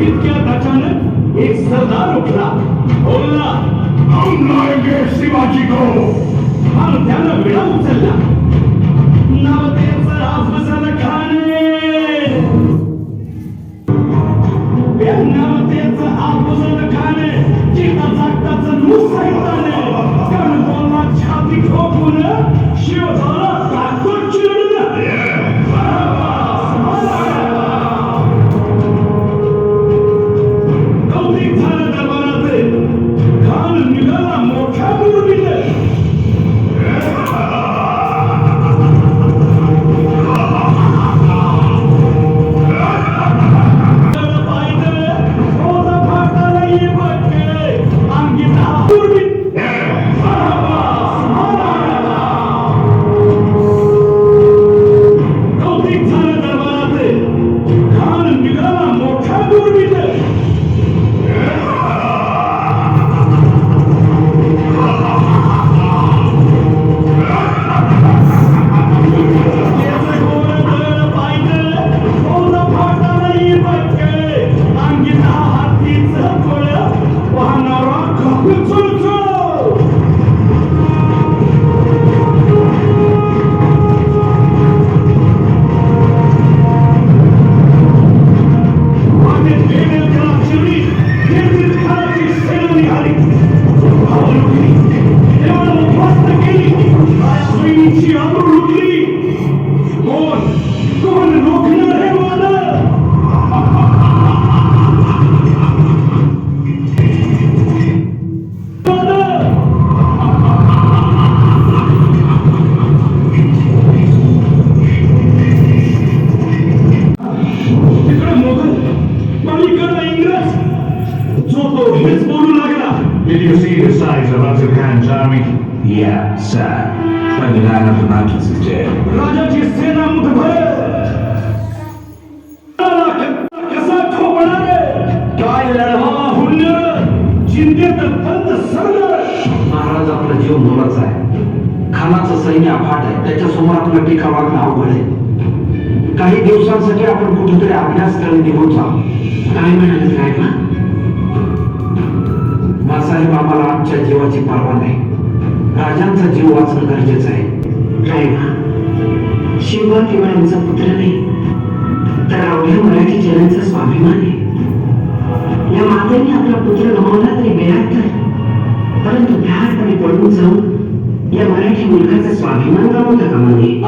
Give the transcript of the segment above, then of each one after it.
इतक्यात अचानक एक सरदार उठला. बोलला हम लाएंगे शिवाजी को हम त्यानं विडा उचलला. नाव সম্পূর্ণ Mountains is dead. राजाची सेना मुठभर कसा ठोकणार काय लढवा पंत सरदार महाराज आपला जीव मोलाचा आहे. खानाचं सैन्य अफाट आहे. त्याच्यासमोर आपला टीका वागणं अवघड आहे. काही दिवसांसाठी आपण कुठेतरी अभ्यासस्थळी निघून जाऊ. काय म्हणाले साहेब मासाहेब आम्हाला आमच्या जीवाची पर्वा नाही. राजांचा जीव वाचणं गरजेचं आहे. रायबा शिवबा केवळ आमचा पुत्र नाही. तर अवघ्या मराठी जनाचा स्वाभिमान आहे. या मातेने आपला पुत्र गमावला तरी बेरात परंतु भ्याटपणे पळून जाऊन या मराठी मुलगाचा स्वाभिमान गमावला कामा नये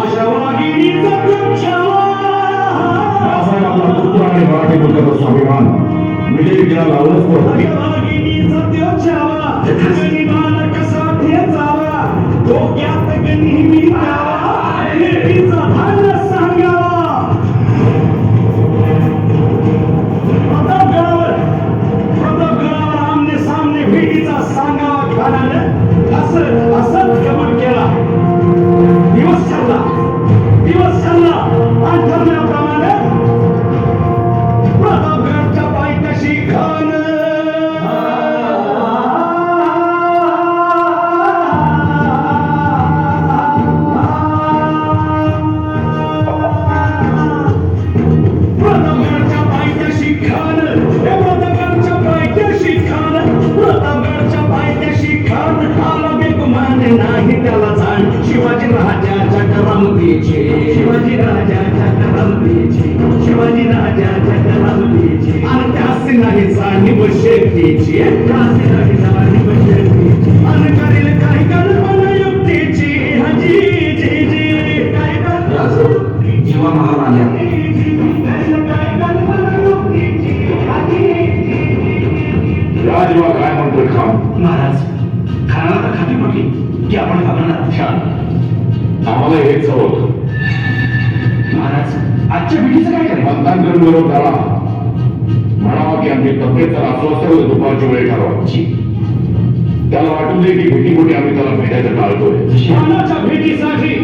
मराठी मुलगाचा स्वाभिमान. विजयी पोहोचली छत्रपतीचे शिवाजी राजा छत्रपतीचे शिवाजी राजा छत्रपतीचे आणि त्या सिंहाचा निब करेल काही कल्पना युक्तीची. हजी जी काय कल्पना जीवा महाराजा राजवा काय म्हणतोय खान महाराज खानाला खाती पडली की आपण बघणार आम्हाला हेच हवं आजच्या पिढीचं काय करायचं मतदान करून बरोबर करा म्हणावा की आमचे तब्येत तर असं असतं दुपारची वेळ ठरवायची त्याला वाटून दे की भेटी मोठी आम्ही त्याला भेटायचं टाळतोय. श्यामाच्या भेटीसाठी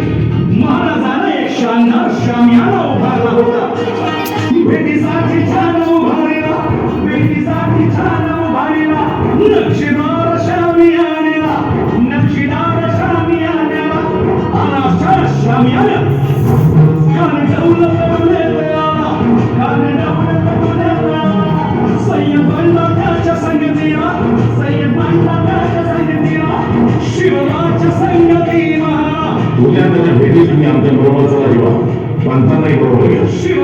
महाराजाने एक शानदार शामियाना उभारला होता. भेटीसाठी छान उभारला भेटीसाठी छान उभारला नक्षीदार ಅಂತ ಗೌರವ ಸಂತಾನ ಗೌರವ